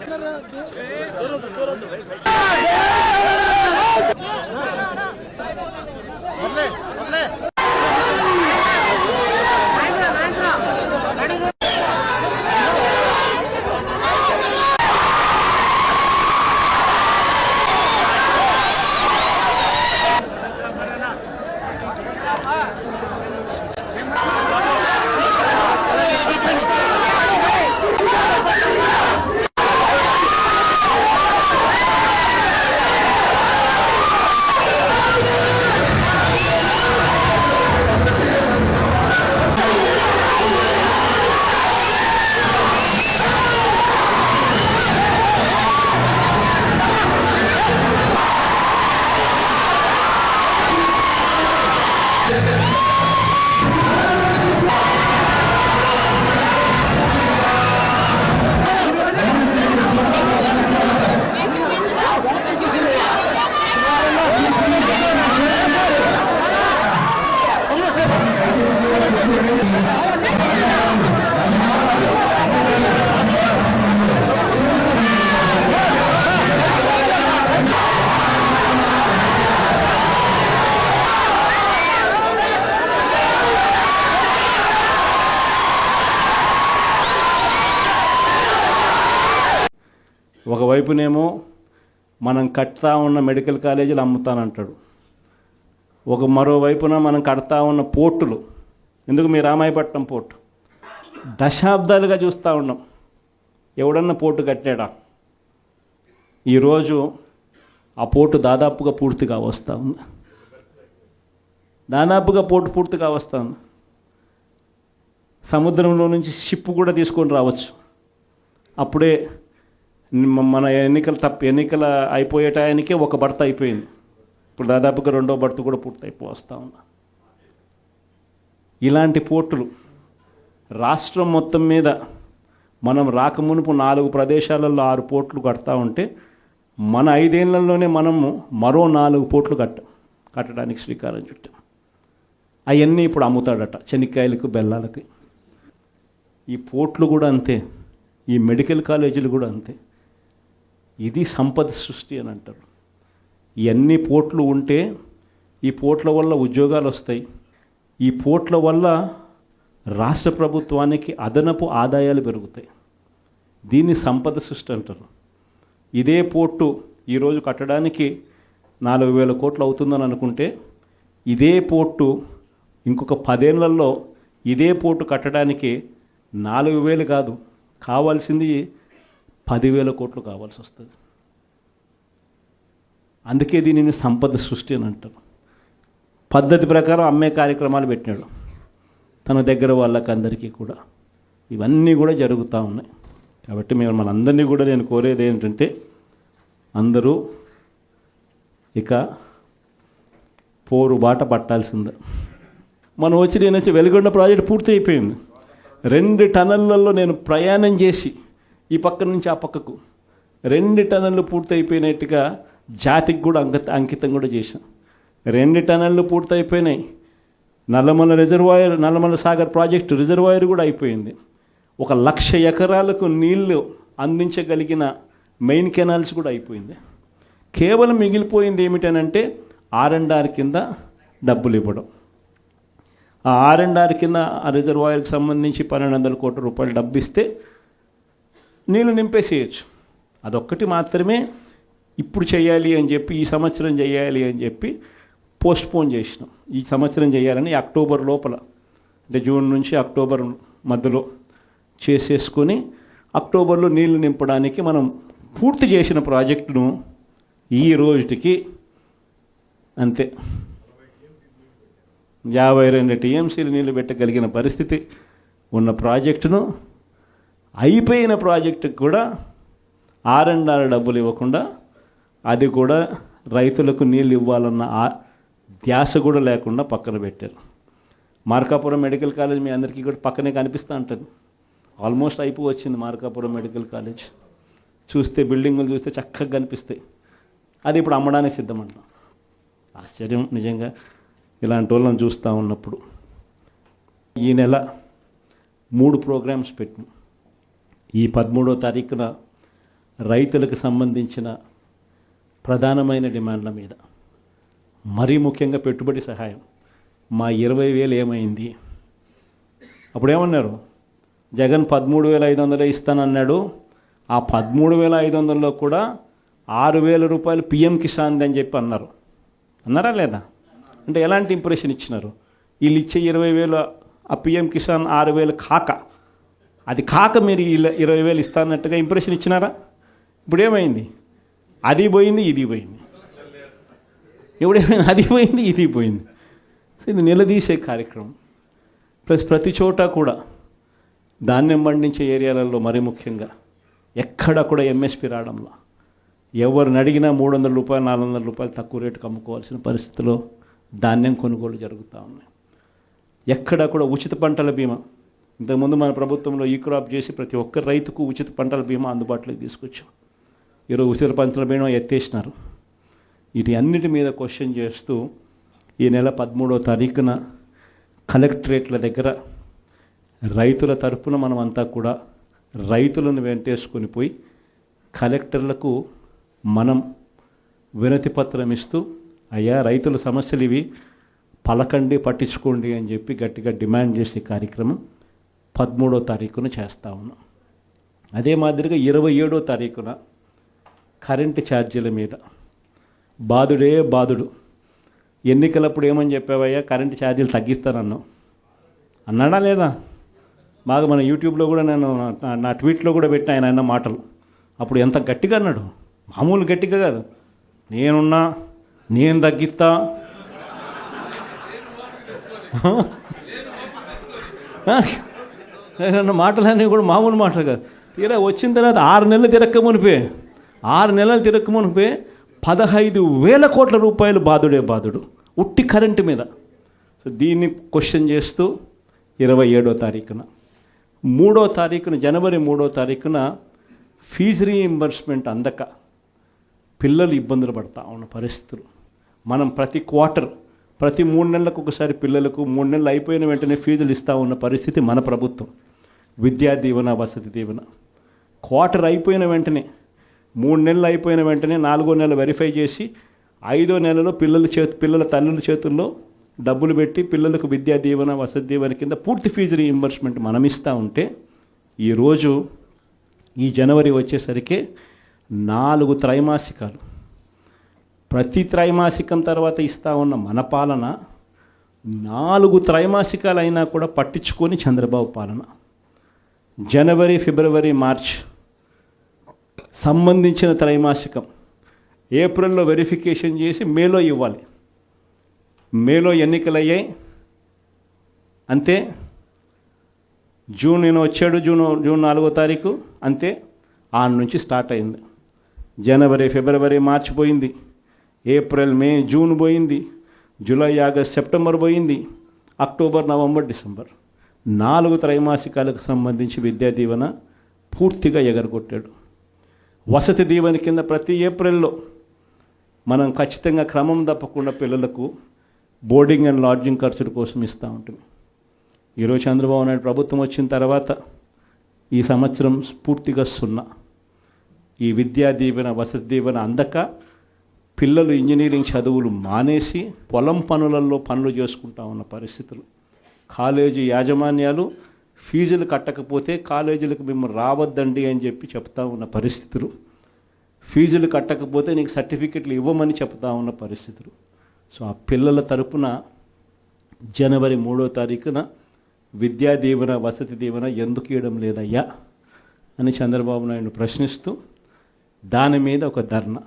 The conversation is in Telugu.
ধরো ধরো ভাই ఒకవైపునేమో మనం కడతా ఉన్న మెడికల్ కాలేజీలు అమ్ముతానంటాడు. ఒక మరోవైపున మనం కడతా ఉన్న పోర్టులు. ఎందుకు మీ రామాయపట్నం పోర్టు? దశాబ్దాలుగా చూస్తూ ఉన్నాం. ఎవడన్నా పోర్టు కట్టాడా? ఈరోజు ఆ పోర్టు దాదాపుగా పూర్తిగా వస్తూ ఉంది. దాదాపుగా పోర్టు పూర్తిగా వస్తూ ఉంది. సముద్రంలో నుంచి షిప్ కూడా తీసుకొని రావచ్చు. అప్పుడే మన ఎన్నికల తప్ప ఎన్నికల అయిపోయే టయానికే ఒక భర్త అయిపోయింది. ఇప్పుడు దాదాపుగా రెండో భర్త కూడా పూర్తయిపోస్తా ఉన్నా. ఇలాంటి పోర్టులు రాష్ట్రం మొత్తం మీద మనం రాకమునుపు నాలుగు ప్రదేశాలలో ఆరు పోర్ట్లు కడతా ఉంటే మన ఐదేళ్ళలోనే మనము మరో నాలుగు పోర్ట్లు కట్ట. కట్టడానికి శ్రీకారం చుట్టాం. అవన్నీ ఇప్పుడు అమ్ముతాడట చెనిక్కాయలకు బెల్లాలకి. ఈ పోర్ట్లు కూడా అంతే. ఈ మెడికల్ కాలేజీలు కూడా అంతే. ఇది సంపద సృష్టి అని అంటారు. ఇవన్నీ పోర్ట్లు ఉంటే ఈ పోర్ట్ల వల్ల ఉద్యోగాలు వస్తాయి. ఈ పోట్ల వల్ల రాష్ట్ర ప్రభుత్వానికి అదనపు ఆదాయాలు పెరుగుతాయి. దీన్ని సంపద సృష్టి అంటారు. ఇదే పోర్టు ఈరోజు కట్టడానికి నాలుగు వేల కోట్లు అవుతుందని అనుకుంటే ఇదే పోర్టు ఇంకొక పదేళ్ళలో ఇదే పోర్టు కట్టడానికి నాలుగు వేలు కాదు. కావాల్సింది పదివేల కోట్లు కావాల్సి వస్తుంది. అందుకే దీనిని సంపద సృష్టి అని అంటారు పద్ధతి ప్రకారం అమ్మే కార్యక్రమాలు పెట్టినాడు. తన దగ్గర వాళ్ళకి అందరికీ కూడా. ఇవన్నీ కూడా జరుగుతూ ఉన్నాయి. కాబట్టి మేము మనందరినీ కూడా నేను కోరేది ఏంటంటే అందరూ ఇక పోరు బాట పట్టాల్సిందే. మనం వచ్చి నేను వచ్చి వెలుగొండ ప్రాజెక్ట్ పూర్తి అయిపోయింది రెండు టనళ్ళల్లో నేను ప్రయాణం చేసి ఈ పక్క నుంచి ఆ పక్కకు. రెండు టన్నులు పూర్తయిపోయినట్టుగా జాతికి కూడా అంకిత అంకితం కూడా చేశాం. రెండు టన్నులు పూర్తయిపోయినాయి. Nallamala reservoir Nallamala Sagar project reservoir కూడా అయిపోయింది. ఒక లక్ష ఎకరాలకు నీళ్ళు అందించగలిగిన మెయిన్ కెనాల్స్ కూడా అయిపోయింది. కేవలం మిగిలిపోయింది ఏమిటనంటే ఆర్ అండ్ ఆర్ కింద డబ్బులు ఇవ్వడం. ఆ ఆర్ అండ్ ఆర్ కింద ఆ రిజర్వాయర్కి సంబంధించి పన్నెండు వందల కోట్ల రూపాయలు డబ్బు ఇస్తే నీళ్ళు నింపేసేయచ్చు. అదొక్కటి మాత్రమే ఇప్పుడు చేయాలి అని చెప్పి ఈ సంవత్సరం చేయాలి అని చెప్పి పోస్ట్పోన్ చేసినాం. ఈ సంవత్సరం చేయాలని అక్టోబర్ లోపల అంటే జూన్ నుంచి అక్టోబర్ మధ్యలో చేసేసుకొని అక్టోబర్లో నీళ్ళు నింపడానికి మనం పూర్తి చేసిన ప్రాజెక్టును ఈ రోజుకి అంతే. యాభై రెండు టీఎంసీలు నీళ్ళు పెట్టగలిగిన పరిస్థితి ఉన్న ప్రాజెక్టును అయిపోయిన ప్రాజెక్టుకు కూడా ఆర్ అండ్ ఆర్ డబ్బులు ఇవ్వకుండా అది కూడా రైతులకు నీళ్ళు ఇవ్వాలన్న ధ్యాస కూడా లేకుండా పక్కన పెట్టారు. మార్కాపురం మెడికల్ కాలేజ్ మీ అందరికీ కూడా పక్కనే కనిపిస్తూ ఉంటుంది. ఆల్మోస్ట్ అయిపో వచ్చింది మార్కాపురం మెడికల్ కాలేజ్. చూస్తే బిల్డింగులు చూస్తే చక్కగా కనిపిస్తాయి. అది ఇప్పుడు అమ్మడానికి సిద్ధమంటాం ఆశ్చర్యం నిజంగా ఇలాంటి వాళ్ళని చూస్తూ ఉన్నప్పుడు. ఈ నెల మూడు ప్రోగ్రామ్స్ పెట్టినాం. ఈ పదమూడో తారీఖున రైతులకు సంబంధించిన ప్రధానమైన డిమాండ్ల మీద మరీ ముఖ్యంగా పెట్టుబడి సహాయం. మా ఇరవై వేలు ఏమైంది? అప్పుడు ఏమన్నారు జగన్ పదమూడు వేల ఐదు వందలు ఇస్తానన్నాడు. ఆ పదమూడు వేల ఐదు వందల్లో కూడా ఆరు వేల రూపాయలు పిఎం కిసాన్ అని చెప్పి అన్నారు. అన్నారా లేదా? అంటే ఎలాంటి ఇంప్రెషన్ ఇచ్చినారు? వీళ్ళు ఇచ్చే ఇరవై వేలు ఆ పిఎం కిసాన్ ఆరు వేలు కాక అది కాక మీరు ఇలా ఇరవై వేలు ఇస్తానట్టుగా ఇంప్రెషన్ ఇచ్చినారా? ఇప్పుడు ఏమైంది? అది పోయింది ఇది పోయింది. ఎప్పుడేమైంది అది పోయింది ఇది పోయింది. ఇది నిలదీసే కార్యక్రమం. ప్లస్ ప్రతి చోట కూడా ధాన్యం పండించే ఏరియాలలో మరీ ముఖ్యంగా ఎక్కడ కూడా ఎంఎస్పి రావడంలో. ఎవరిని అడిగినా మూడు వందల రూపాయలు నాలుగు వందల రూపాయలు తక్కువ రేటుకి అమ్ముకోవాల్సిన పరిస్థితిలో ధాన్యం కొనుగోలు జరుగుతూ ఉన్నాయి. ఎక్కడ కూడా ఉచిత పంటల బీమా ఇంతకుముందు మన ప్రభుత్వంలో ఈ క్రాప్ చేసి ప్రతి ఒక్క రైతుకు ఉచిత పంటల బీమా అందుబాటులోకి తీసుకొచ్చాం. ఈరోజు ఉచిత పంటల బీమా ఎత్తేసినారు. వీటి అన్నిటి మీద క్వశ్చన్ చేస్తూ ఈ నెల పదమూడవ తారీఖున కలెక్టరేట్ల దగ్గర రైతుల తరపున మనమంతా కూడా రైతులను వెంటేసుకొని పోయి కలెక్టర్లకు మనం వినతి పత్రం ఇస్తూ అయ్యా రైతుల సమస్యలు ఇవి పలకండి పట్టించుకోండి అని చెప్పి గట్టిగా డిమాండ్ చేసే కార్యక్రమం పదమూడో తారీఖున చేస్తా ఉన్నాం. అదే మాదిరిగా ఇరవై ఏడో తారీఖున కరెంటు ఛార్జీల మీద. బాధుడే బాధుడు. ఎన్నికలప్పుడు ఏమని చెప్పావయ్యా? కరెంటు ఛార్జీలు తగ్గిస్తానన్నావు. అన్నాడా లేదా? బాగా మన యూట్యూబ్లో కూడా నేను నా- నా ట్వీట్లో కూడా పెట్టిన ఆయన అన్న మాటలు. అప్పుడు ఎంత గట్టిగా అన్నాడు? మామూలు గట్టిగా కాదు. నేనున్నా నేను తగ్గిస్తా. నేను మాటలన్నీ కూడా మామూలు మాటలు కాదు. తీరా వచ్చిన తర్వాత ఆరు నెలలు తిరక్క మునిపే ఆరు నెలలు తిరక్క మునిపే పదహైదు వేల కోట్ల రూపాయలు బాధుడే బాధుడు ఉట్టి కరెంటు మీద. సో దీన్ని క్వశ్చన్ చేస్తూ ఇరవై ఏడో తారీఖున మూడో తారీఖున జనవరి మూడో తారీఖున ఫీజు రీఇంబర్స్మెంట్ అందక పిల్లలు ఇబ్బందులు పడతా ఉన్న పరిస్థితులు. మనం ప్రతి క్వార్టర్ ప్రతి మూడు నెలలకు ఒకసారి పిల్లలకు మూడు నెలలు అయిపోయిన వెంటనే ఫీజులు ఇస్తూ ఉన్న పరిస్థితి మన ప్రభుత్వం. విద్యా దీవెన వసతి దీవెన. క్వార్టర్ అయిపోయిన వెంటనే మూడు నెలలు అయిపోయిన వెంటనే నాలుగో నెల వెరిఫై చేసి ఐదో నెలలో పిల్లల చేతి పిల్లల తల్లుల చేతుల్లో డబ్బులు పెట్టి పిల్లలకు విద్యా దీవెన వసతి దీవెన కింద పూర్తి ఫీజు రీఇంబర్స్మెంట్ మనం ఇస్తూ ఉంటే ఈరోజు ఈ జనవరి వచ్చేసరికి నాలుగు త్రైమాసికాలు. ప్రతి త్రైమాసికం తర్వాత ఇస్తా ఉన్న మన పాలన నాలుగు త్రైమాసికాలు అయినా కూడా పట్టించుకొని చంద్రబాబు పాలన. జనవరి ఫిబ్రవరి మార్చ్ సంబంధించిన త్రైమాసికం. ఏప్రిల్లో వెరిఫికేషన్ చేసి మేలో ఇవ్వాలి. మేలో ఎన్నికలయ్యాయి. అంతే. జూన్ నేను వచ్చాడు జూన్ జూన్ నాలుగో తారీఖు. అంతే. ఆ నుంచి స్టార్ట్ అయింది. జనవరి ఫిబ్రవరి మార్చి పోయింది. ఏప్రిల్ మే జూన్ పోయింది. జూలై ఆగస్ట్ సెప్టెంబర్ పోయింది. October November December. నాలుగు త్రైమాసికాలకు సంబంధించి విద్యా దీవెన పూర్తిగా ఎగరగొట్టాడు. వసతి దీవెన కింద ప్రతి ఏప్రిల్లో మనం ఖచ్చితంగా క్రమం తప్పకుండా పిల్లలకు బోర్డింగ్ అండ్ లాడ్జింగ్ ఖర్చుల కోసం ఇస్తూ ఉంటుంది ఈరోజు చంద్రబాబు నాయుడు ప్రభుత్వం వచ్చిన తర్వాత ఈ సంవత్సరం పూర్తిగా సున్నా. ఈ విద్యా దీవెన వసతి దీవెన అందక పిల్లలు ఇంజనీరింగ్ చదువులు మానేసి పొలం పనులలో పనులు చేసుకుంటా ఉన్న పరిస్థితులు. కాలేజీ యాజమాన్యాలు ఫీజులు కట్టకపోతే కాలేజీలకు మేము రావద్దండి అని చెప్పి చెప్తా ఉన్న పరిస్థితులు. ఫీజులు కట్టకపోతే నీకు సర్టిఫికెట్లు ఇవ్వమని చెప్తా ఉన్న పరిస్థితులు. సో ఆ పిల్లల తరపున జనవరి మూడో తారీఖున విద్యా దీవెన వసతి దీవెన ఎందుకు ఇవ్వడం లేదయ్యా అని చంద్రబాబు నాయుడు ప్రశ్నిస్తూ దాని మీద ఒక ధర్నా.